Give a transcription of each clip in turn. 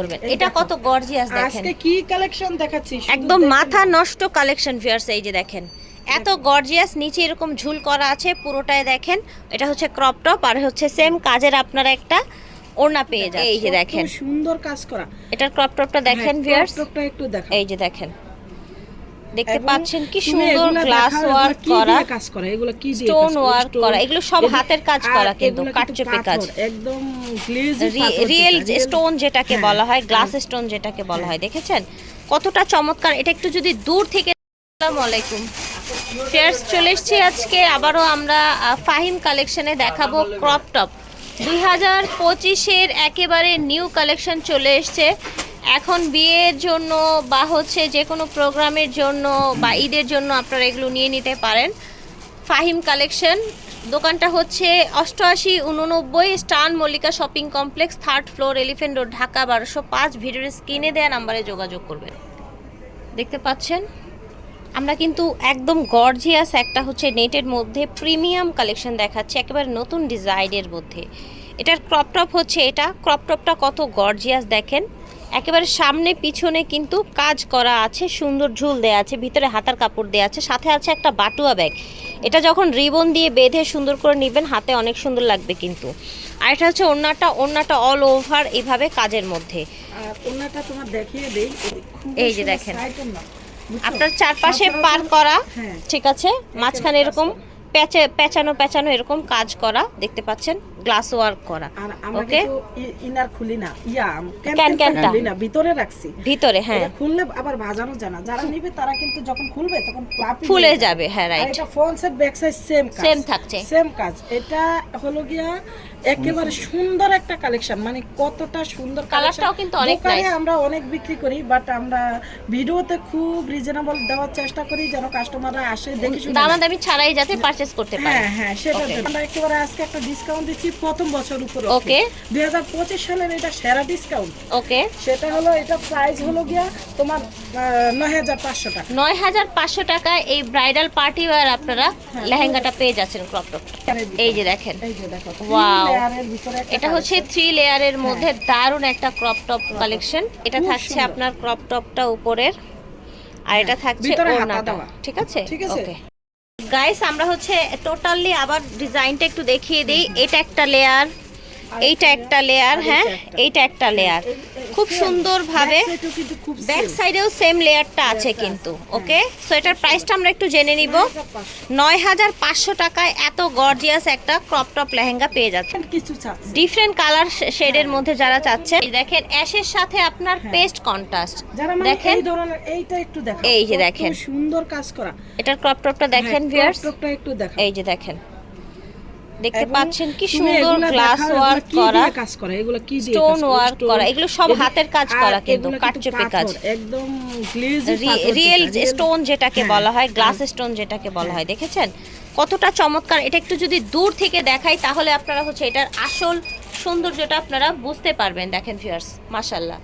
করবেন। এই এটা কত গর্জিয়াস দেখেন। আজকে কি কালেকশন দেখাচ্ছি? একদম মাথা নষ্ট কালেকশন ভিউয়ার্স এই যে দেখেন। এত গর্জিয়াস নিচে এরকম ঝুল করা আছে পুরোটাই দেখেন। এটা হচ্ছে ক্রপ টপ আর হচ্ছে সেম কাজের আপনারা একটা ওড়না পেয়ে যাবেন এই যে দেখেন। সুন্দর কাজ করা এটার ক্রপ টপটা দেখেন হ্যাঁ, ভিউয়ার্স crop topটা একটু দেখেন এই যে দেখেন। দেখতে পাচ্ছেন কি সুন্দর গ্লাস ওয়ার্ক করা। কাজ করা? এগুলো কি দিয়ে স্টোন ওয়ার্ক করা? এগুলো সব হাতের কাজ করা কিন্তু কাটচুপি কাজ। একদম রিয়েল স্টোন যেটাকে হ্যাঁ, বলা হয় গ্লাস হ্যাঁ। স্টোন যেটাকে বলা হয় দেখেছেন? কতটা চমৎকার। এটা একটু যদি দূর থেকে আসসালামু আলাইকুম। ফেয়ার্স চলে এসেছি আজকে। আবারও আমরা ফাহিম কালেকশনে দেখাবো ক্রপ টপ দুই হাজার পঁচিশের একেবারে নিউ কালেকশন চলে এসছে। এখন বিয়ের জন্য বা হচ্ছে যে কোনো প্রোগ্রামের জন্য বা ঈদের জন্য আপনারা এগুলো নিয়ে নিতে পারেন। ফাহিম কালেকশন দোকানটা হচ্ছে অষ্টআশি উননব্বই স্টান Mallika shopping complex third floor elephant road Dhaka বারোশো পাঁচ। ভিডিওর স্ক্রিনে দেওয়া নাম্বারে যোগাযোগ করবেন। দেখতে পাচ্ছেন? আমরা কিন্তু একদম গর্জিয়াস একটা হচ্ছে নেটের মধ্যে প্রিমিয়াম কালেকশন দেখাচ্ছি একেবারে নতুন ডিজাইনের মধ্যে। এটার ক্রপ টপ হচ্ছে এটা। ক্রপ টপটা কত গর্জিয়াস দেখেন। একেবারে সামনে পিছনে কিন্তু কাজ করা আছে সুন্দর ঝুল দেওয়া আছে ভিতরে হাতার কাপড় দেওয়া আছে সাথে আছে একটা বাটুয়া ব্যাগ। এটা যখন রিবন দিয়ে বেঁধে সুন্দর করে নেবেন হাতে অনেক সুন্দর লাগবে কিন্তু। আর এটা হচ্ছে ওড়নাটা ওড়নাটা অল ওভার এইভাবে কাজের মধ্যে। আর তোমার দেখিয়ে দেই এই যে দেখেন। আপনার চারপাশে পার করা হ্যাঁ। ঠিক আছে? মাঝখানে এরকম। প্যাচে পেঁচানো পেঁচানো এরকম কাজ করা দেখতে পাচ্ছেন? গ্লাস ওয়ার্ক করা। আমরা ওকে ইনার খুলি না। ইয়া ক্যান ক্যানটা। ভিতরে রাখছি। ভিতরে হ্যাঁ। খুললে আবার ভাজানো যারা নিবে তারা কিন্তু যখন খুলবে তখন ফুলে যাবে হ্যাঁ রাইট এটা front side back side same কাজ। সেম থাকছে। সেম কাজ। এটা হলো গিয়া একেবারে সুন্দর একটা কালেকশন মানে কতটা সুন্দর কালারটাও কিন্তু অনেক nice। আমরা অনেক বিক্রি করি বাট আমরা ভিডিওতে খুব রিজনেবল দেওয়ার চেষ্টা করি যেন কাস্টমাররা আসে দেখে শুনে দামাদামি ছাড়াই যাতে পারচেস করতে পারে। হ্যাঁ হ্যাঁ সেটা. আমরা একেবারে আজকে একটা ডিসকাউন্ট দিচ্ছি। প্রথম বছর উপর হাজার পঁচিশ সালের এটা সেরা ডিসকাউন্ট ওকে। সেটা হলো এটা প্রাইস হলো গিয়া তোমার নয় হাজার পাঁচশো টাকা। নয় হাজার পাঁচশো টাকায় এই ব্রাইডাল পার্টি ওয়ার আপনারা লেহেঙ্গাটা পেয়ে যাচ্ছেন ক্রপ টপ এই যে দেখেন। এই যে দেখো Wow. লেয়ারের ভিতরে একটা এটা হচ্ছে থ্রি লেয়ারের মধ্যে দারুণ একটা ক্রপ টপ কালেকশন এটা থাকছে আপনার ক্রপ টপটা উপরের। আর এটা থাকছে ভিতরে হাতা ওড়নাটা। ঠিক আছে? ঠিক আছে। গাইস আমরা হচ্ছে টোটালি আবার ডিজাইনটা একটু দেখিয়ে দিই। এটা একটা লেয়ার এইটা একটা লেয়ার হ্যাঁ? এইটা একটা। লেয়ার খুব same, সুন্দরভাবে ব্যাক সাইডেও সেম লেয়ারটা আছে কিন্তু ওকে সো এটার প্রাইসটা আমরা একটু জেনে নিব। 9500 নয় হাজার পাঁচশো টাকায় এত গর্জিয়াস একটা ক্রপ টপ লেহেঙ্গা পেয়ে যাচ্ছেন ডিফারেন্ট কালার শেডের মধ্যে যারা চাচ্ছেন এই দেখেন অ্যাশের সাথে আপনার পেস্ট কন্ট্রাস্ট মানে দেখেন? এই ধরনের এইটা একটু দেখো এই যে দেখেন। সুন্দর কাজ করা। এটার ক্রপ টপটা দেখেন হ্যাঁ, ভিউয়ার্স top-টা একটু দেখো এই যে দেখেন। দেখতে পাচ্ছেন কি সুন্দর গ্লাস ওয়ার্ক করা। কাজ করা? এগুলো কি দিয়ে স্টোন ওয়ার্ক করা? এগুলো সব হাতের কাজ করা কিন্তু এগুলো কাজ। একদম গ্লেজি রিয়েল স্টোন যেটাকে হ্যাঁ, বলা হয় গ্লাস হ্যাঁ। স্টোন যেটাকে বলা হয় দেখেছেন? কতটা চমৎকার। এটা একটু যদি দূর থেকে দেখাই তাহলে আপনারা হচ্ছে এটার আসল সৌন্দর্যটা আপনারা বুঝতে পারবেন দেখেন ভিউয়ার্স মাশাল্লাহ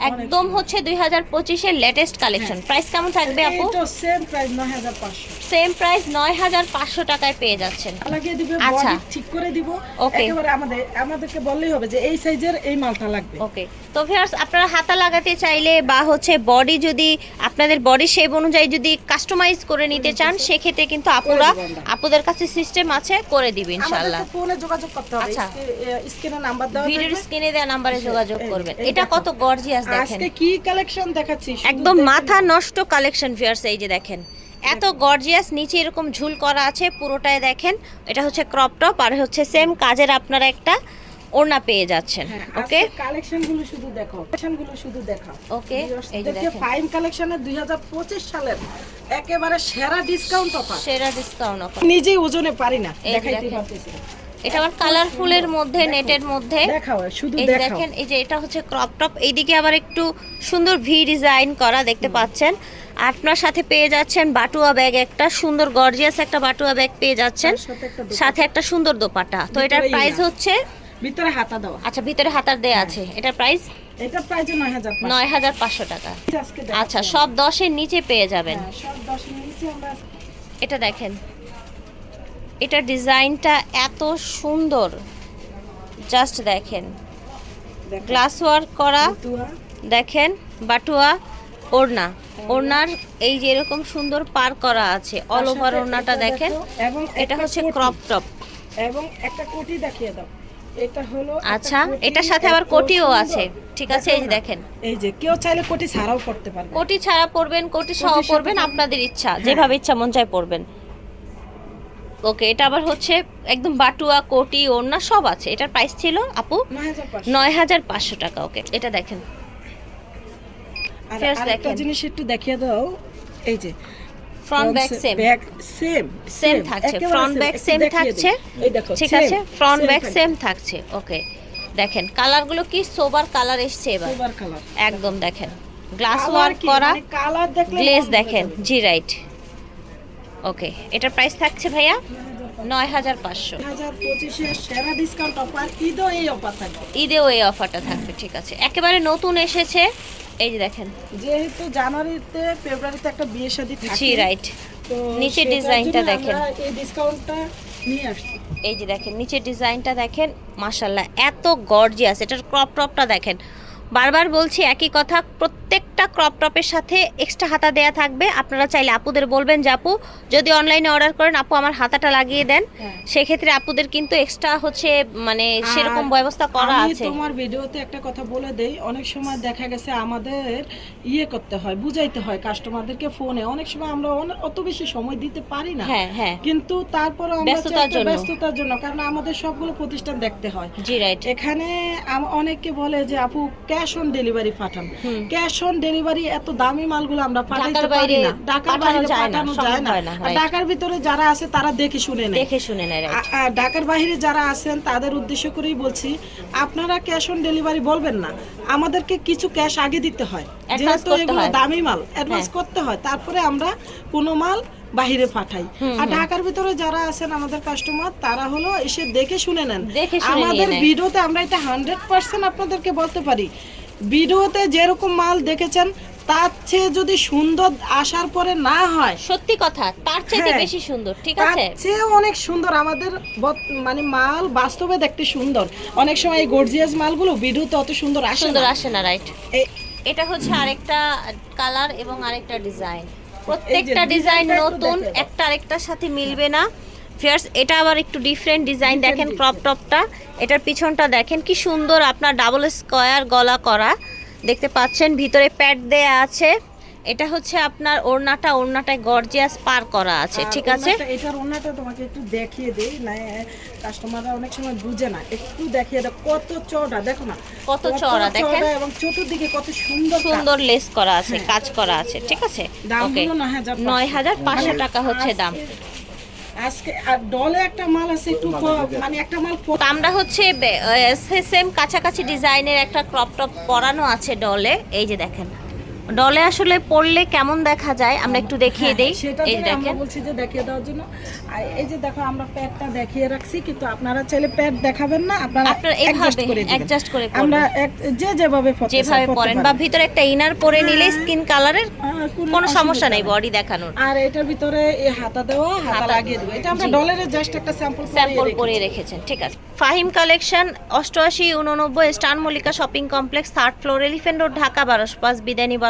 একদম হচ্ছে দুই হাজার পঁচিশের লেটেস্ট কালেকশন প্রাইস কেমন থাকবে আপু? সেম প্রাইস 9500 সেম প্রাইস নয় হাজার পাঁচশো টাকায় পেয়ে যাচ্ছেন। লাগিয়ে দিবে আচ্ছা। ঠিক করে দিব। Okay. একেবারে আমাদের আমাদেরকে বললেই হবে যে এই সাইজের এই মালটা লাগবে। ওকে তো ভিউয়ার্স আপনারা হাতা লাগাতে চাইলে বা হচ্ছে বডি যদি আপনাদের বডি শেপ অনুযায়ী যদি কাস্টমাইজ করে নিতে চান সেক্ষেত্রে কিন্তু আপুরা। আপুদের কাছে সিস্টেম আছে করে দিবে ইনশাআল্লাহ। আমাদেরকে ফোনে যোগাযোগ করতে হবে। আচ্ছা। স্ক্রিনে নাম্বার দেওয়া ভিডিওর স্ক্রিনে দেওয়া নাম্বারে যোগাযোগ করবেন এটা কত গর্জিয়াস দেখেন। আজকে কি কালেকশন দেখাচ্ছি? শুধু একদম মাথা নষ্ট কালেকশন ভিউয়ার্স এই যে দেখেন। এত গর্জিয়াস নিচে এরকম ঝুল করা আছে পুরোটাই দেখেন। এটা হচ্ছে ক্রপ টপ আর হচ্ছে সেম কাজের আপনারা একটা ওড়না পেয়ে যাচ্ছেন হ্যাঁ, ওকে আজকে কালেকশনগুলো শুধু দেখো কালেকশনগুলো শুধু দেখো। ওকে এই যে দেখে দেখেন। ফাইন কালেকশনের 2025 সালের একেবারে সেরা ডিসকাউন্ট অফার সেরা ডিসকাউন্ট অফার নিজেই ওজনে পারি না দেখাইতে পারতেছি। এটা আবার কালারফুলের মধ্যে নেটের মধ্যে। এই দেখেন এই যে এটা হচ্ছে ক্রপ টপ এইদিকে আবার একটু সুন্দর ভি ডিজাইন করা দেখতে পাচ্ছেন। আপনার সাথে পেয়ে যাচ্ছেন বাটুয়া ব্যাগ একটা সুন্দর গর্জিয়াস একটা বাটুয়া ব্যাগ পেয়ে যাচ্ছেন। সাথে একটা সুন্দর দোপাট্টা। তো এটার প্রাইস হচ্ছে ভিতরে হাতা দেওয়া। আচ্ছা ভিতরে হাতার দেয়া আছে। এটার প্রাইস এটা প্রাইস 9000 নয় হাজার পাঁচশো। টাকা। আচ্ছা সব দশের নিচে পেয়ে যাবেন। হ্যাঁ, সব 10 নিচে আমরা এটা দেখেন। এটা ডিজাইনটা এত সুন্দর। জাস্ট দেখেন। দেখো, গ্লাস ওয়ার্ক করা দেখেন বাটুয়া ওড়না। ওড়নার এই যে এরকম সুন্দর পার করা আছে অল ওভার ওড়নাটা দেখেন। এবং এটা হচ্ছে ক্রপ টপ এবং একটা কোটি দেখিয়ে দাও। এটা হলো আচ্ছা এটার সাথে আবার কোটিও আছে। ঠিক আছে এই যে দেখেন। এই যে কেউ চাইলে কোটি ছাড়াও করতে পারবে। কোটি ছাড়া পরবেন কোটি সহ পরবেন। আপনাদের ইচ্ছা হ্যাঁ। যেভাবে ইচ্ছা মন চায় পরবেন। ওকে এটা আবার হচ্ছে একদম বাটুয়া কোটি ওড়না সব আছে। এটার প্রাইস ছিল আপু নয় হাজার পাঁচশো। টাকা ওকে এটা দেখেন। জিনিস একটু দেখিয়ে দাও এই যে front back same back same Same থাকছে, front back same থাকছে। ঠিক আছে ফ্রন্ট ব্যাক সেম থাকছে। ওকে দেখেন কালারগুলো কি সোবার কালার এসছে এবার। একদম দেখেন গ্লাস ওয়ার্ক করা মানে দেখলে গ্লেজ দেখেন জি রাইট ওকে এটার প্রাইস থাকছে ভাইয়া নয় হাজার পাঁচশো। যাবে। 2025 এর সেরা ডিসকাউন্ট অফার ঈদও এই অফারটা থাকবে। ঠিক আছে। একেবারে নতুন এসেছে এই যে দেখেন। যেহেতু জানুয়ারিতে ফেব্রুয়ারিতে একটা বিয়ে শাদী জি রাইট তো নিচের ডিজাইনটা দেখেন। এই ডিসকাউন্টটা নিয়ে আসছি। এই যে দেখেন নিচের ডিজাইনটা দেখেন মাশাল্লাহ এত গর্জিয়াস এটার ক্রপ টপটা দেখেন। বারবার বলছি একই কথা প্রত্যেকটা ক্রপ টপের সাথে এক্সট্রা হাতা দেয়া থাকবে। আপনারা চাইলে আপুদের বলবেন যে আপু যদি অনলাইনে অর্ডার করেন আপু আমার হাতাটা লাগিয়ে দেন। হ্যাঁ। সেক্ষেত্রে আপুদের কিন্তু এক্সট্রা হচ্ছে মানে সেরকম ব্যবস্থা করা আছে। তোমার ভিডিওতে একটা কথা বলে দেই। অনেক সময় দেখা গেছে আমাদের ইয়ে করতে হয় বুঝাইতে হয় কাস্টমারদেরকে ফোনে অনেক সময় আমরা অত বেশি সময় দিতে পারি না। হ্যাঁ হ্যাঁ। কিন্তু তারপরে আমরা ব্যস্ততার জন্য। ব্যস্ততার জন্য কারণ আমাদের সবগুলো প্রতিষ্ঠান দেখতে হয়। জি রাইট এখানে অনেকে বলে যে আপু ক্যাশ অন ডেলিভারি পাঠান। হুম। ক্যাশ অন ডেলিভারি এত দামি মালগুলো আমরা পাঠাইতে পারি না। ঢাকার বাইরে পাঠানো যায় না। আর ঢাকার ভিতরে যারা আছে তারা দেখে শুনে নেয়। দেখে শুনে নেয় আর ঢাকার বাইরে যারা আছেন তাদের উদ্দেশ্য করেই বলছি আপনারা ক্যাশ অন ডেলিভারি বলবেন না। আমাদেরকে কিছু ক্যাশ আগে দিতে হয়। যেহেতু এগুলো দামি মাল অ্যাডভান্স। করতে হয়। তারপরে আমরা কোনো মাল বাহিরে পাঠাই। আর। ঢাকার ভিতরে যারা আছেন আমাদের কাস্টমার তারা হলো এসে দেখে শুনে নেন। আমাদের। ভিডিওতে আমরা এটা হান্ড্রেড পার্সেন্ট আপনাদেরকে বলতে পারি। ভিডিওতে যেরকম মাল দেখেছেন তার চেয়ে যদি সুন্দর আসার পরে না হয় সত্যি কথা তার চাইতে হ্যাঁ। বেশি সুন্দর ঠিক তার আছে? চেয়ে অনেক সুন্দর। আমাদের মানে মাল বাস্তবে দেখতে সুন্দর। অনেক সময় এই গর্জিয়াস মালগুলো ভিডিওতে অত সুন্দর আসে সুন্দর আসে না রাইট এটা হচ্ছে আরেকটা কালার এবং আরেকটা ডিজাইন প্রত্যেকটা ডিজাইন নতুন একটা আরেকটার সাথে মিলবে না। ফিয়ার্স এটা আবার একটু ডিফারেন্ট ডিজাইন দেখেন। ক্রপ টপটা এটার পিছনটা দেখেন কি সুন্দর আপনার ডাবল স্কয়ার গলা করা। দেখতে পাচ্ছেন ভিতরে প্যাড দেয়া আছে। এটা হচ্ছে আপনার ওড়নাটা ওড়নাটায় গর্জিয়াস পার করা আছে ঠিক আছে? এটার ওনাটা তোমাকে একটু দেখিয়ে দেই। না কাস্টমাররা অনেক সময় বুঝে না। একটু দেখিয়ে দাও কত চওড়া দেখো না। কত চওড়া দেখেন। এবং চতুর্দিকে কত সুন্দর সুন্দর লেস করা আছে কাজ করা আছে ঠিক আছে? দাম ওকে হলো 9,500 নয় হাজার পাঁচশো টাকা হচ্ছে দাম। আজকে আর ডলে একটা মাল আছে একটু মানে একটা মাল আমরা হচ্ছে সেম কাছাকাছি ডিজাইনের একটা ক্রপ টপ পরানো আছে ডলে এই যে দেখেন। ডলে আসলে পরলে কেমন দেখা যায়? আমরা একটু দেখিয়ে হ্যাঁ, দেই। সেটা এই দেখেন। বলছি যে দেখিয়ে দেওয়ার জন্য। আর এই যে দেখো আমরা প্যাডটা দেখিয়ে রাখছি কিন্তু আপনারা চাইলে প্যাড দেখাবেন না আপনারা আপনারা এইভাবে। অ্যাডজাস্ট করে। আমরা যে যেভাবে যেভাবে পরেন বা ভিতরে একটা ইনার পরে নিলে স্কিন কালারের হ্যাঁ, কোনো সমস্যা নেই বডি দেখানোর। আর এটার ভিতরে এই হাতা দেওয়া হাতা লাগিয়ে দেবো। এটা আমরা। ডলারে জাস্ট একটা স্যাম্পল স্যাম্পল করে রেখেছেন ঠিক আছে। ফাহিম কালেকশন অষ্টআশি উননব্বই স্টান Mallika shopping complex third floor elephant road Dhaka বারোশ পাঁচ বিদায় নিব